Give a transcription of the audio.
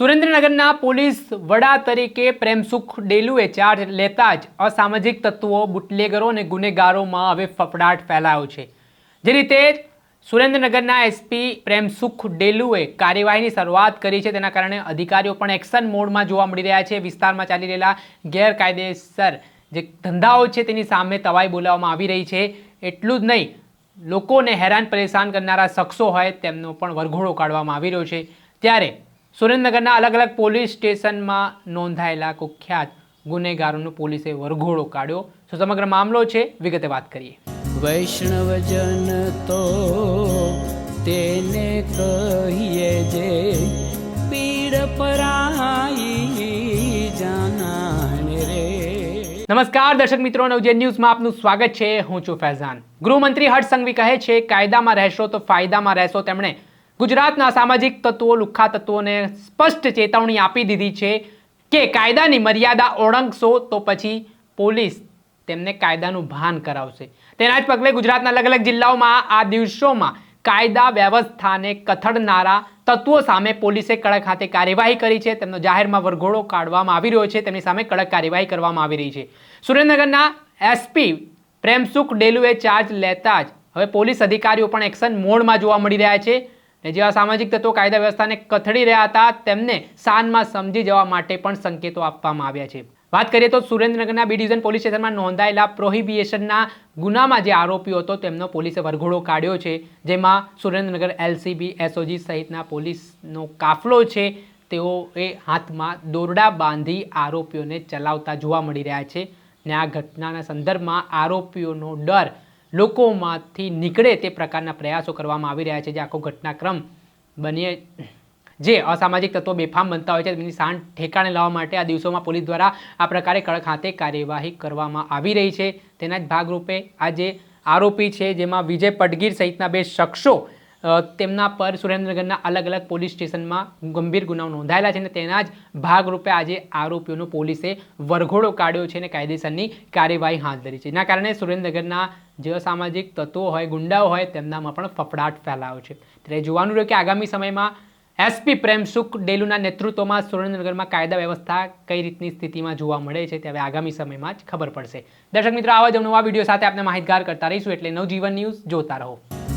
સુરેન્દ્રનગરના પોલીસ વડા તરીકે પ્રેમસુખ ડેલુએ ચાર્જ લેતા જ અસામાજિક તત્વો, બુટલેગરો અને ગુનેગારોમાં હવે ફફડાટ ફેલાયો છે. જે રીતે સુરેન્દ્રનગરના એસપી પ્રેમસુખ ડેલુએ કાર્યવાહીની શરૂઆત કરી છે. તેના કારણે અધિકારીઓ પણ એક્શન મોડમાં જોવા મળી રહ્યા છે. વિસ્તારમાં ચાલી રહેલા ગેરકાયદેસર જે ધંધાઓ છે તેની સામે તવાઈ બોલાવવામાં આવી રહી છે. એટલું જ નહીં, લોકોને હેરાન પરેશાન કરનારા શખ્સો હોય તેમનો પણ વરઘોડો કાઢવામાં આવી રહ્યો છે. ત્યારે સુરેન્દ્રનગરના અલગ અલગ પોલીસ સ્ટેશનમાં નોંધાયેલા કુખ્યાત ગુનેગારોનો પોલીસે વરઘોડો કાઢ્યો. તો સમગ્ર મામલો છે વિગતે વાત કરીએ. વૈષ્ણવજન તો તેને કહીએ જે પીડ પરાઈ જાનાને રે. નમસ્કાર દર્શક મિત્રો નવજે ન્યૂઝમાં આપનું સ્વાગત છે. હું છું ફૈઝાન. ગૃહમંત્રી હર્ષ સંઘવી કહે છે કાયદામાં રહેશો તો ફાયદામાં રહેશો તેમણે. ગુજરાતના સામાજિક તત્વો, લુખ્ખા તત્વોને સ્પષ્ટ ચેતવણી આપી દીધી છે કે કાયદાની મર્યાદા ઓળંગશો તો પછી પોલીસ તેમને કાયદાનું ભાન કરાવશે. તેના જ પગલે ગુજરાતના અલગ અલગ જિલ્લાઓમાં આ દિવસોમાં કાયદા વ્યવસ્થાને કથળનારા તત્વો સામે પોલીસે કડક હાથે કાર્યવાહી કરી છે. તેમનો જાહેરમાં વરઘોડો કાઢવામાં આવી રહ્યો છે. તેમની સામે કડક કાર્યવાહી કરવામાં આવી રહી છે. સુરેન્દ્રનગરના એસપી પ્રેમસુખ ડેલુએ ચાર્જ લેતા જ હવે પોલીસ અધિકારીઓ પણ એક્શન મોડમાં જોવા મળી રહ્યા છે. ને જેવા સામાજિક તત્વો કાયદા વ્યવસ્થાને કથળી રહ્યા હતા, તેમને શાનમાં સમજી જવા માટે પણ સંકેતો આપવામાં આવ્યા છે. વાત કરીએ તો સુરેન્દ્રનગરના બી ડિવિઝન પોલીસ સ્ટેશનમાં નોંધાયેલા પ્રોહિબિએશનના ગુનામાં જે આરોપીઓ હતો, તેમનો પોલીસે વરઘોડો કાઢ્યો છે, જેમાં સુરેન્દ્રનગર એલસીબી, એસઓજી સહિતના પોલીસનો કાફલો છે, તેઓએ હાથમાં દોરડા બાંધી આરોપીઓને ચલાવતા જોવા મળી રહ્યા છે. ને આ ઘટનાના સંદર્ભમાં આરોપીઓનો ડર લોકોમાંથી નીકળે તે પ્રકારના પ્રયાસો કરવામાં આવી રહ્યા છે જે આખો ઘટનાક્રમ બનીએ જે અસામાજિક તત્વો બેફામ બનતા હોય છે, તેમની શાન ઠેકાણે લાવવા માટે આ દિવસોમાં પોલીસ દ્વારા આ પ્રકારે કડક હાથે કાર્યવાહી કરવામાં આવી રહી છે. તેના જ ભાગરૂપે આ જે આરોપી છે જેમાં વિજય પડગીર સહિતના બે શખ્સો તેમના પર સુરેન્દ્રનગરના અલગ અલગ પોલીસ સ્ટેશનમાં ગંભીર ગુનાઓ નોંધાયેલા છે અને તેના જ ભાગરૂપે આજે આરોપીઓનો પોલીસે વરઘોડો કાઢ્યો છે અને કાયદેસરની કાર્યવાહી હાથ ધરી છે. એના કારણે સુરેન્દ્રનગરના જે સામાજિક તત્વો હોય, ગુંડાઓ હોય, તેમનામાં પણ ફફડાટ ફેલાયો છે. ત્યારે જોવાનું રહ્યું કે આગામી સમયમાં એસપી પ્રેમસુખ ડેલુના નેતૃત્વમાં સુરેન્દ્રનગરમાં કાયદા વ્યવસ્થા કઈ રીતની સ્થિતિમાં જોવા મળે છે તે હવે આગામી સમયમાં જ ખબર પડશે. દર્શક મિત્રો, આવા જ નવા વીડિયો સાથે આપણે માહિતગાર કરતા રહીશું. એટલે નવજીવન ન્યૂઝ જોતા રહો.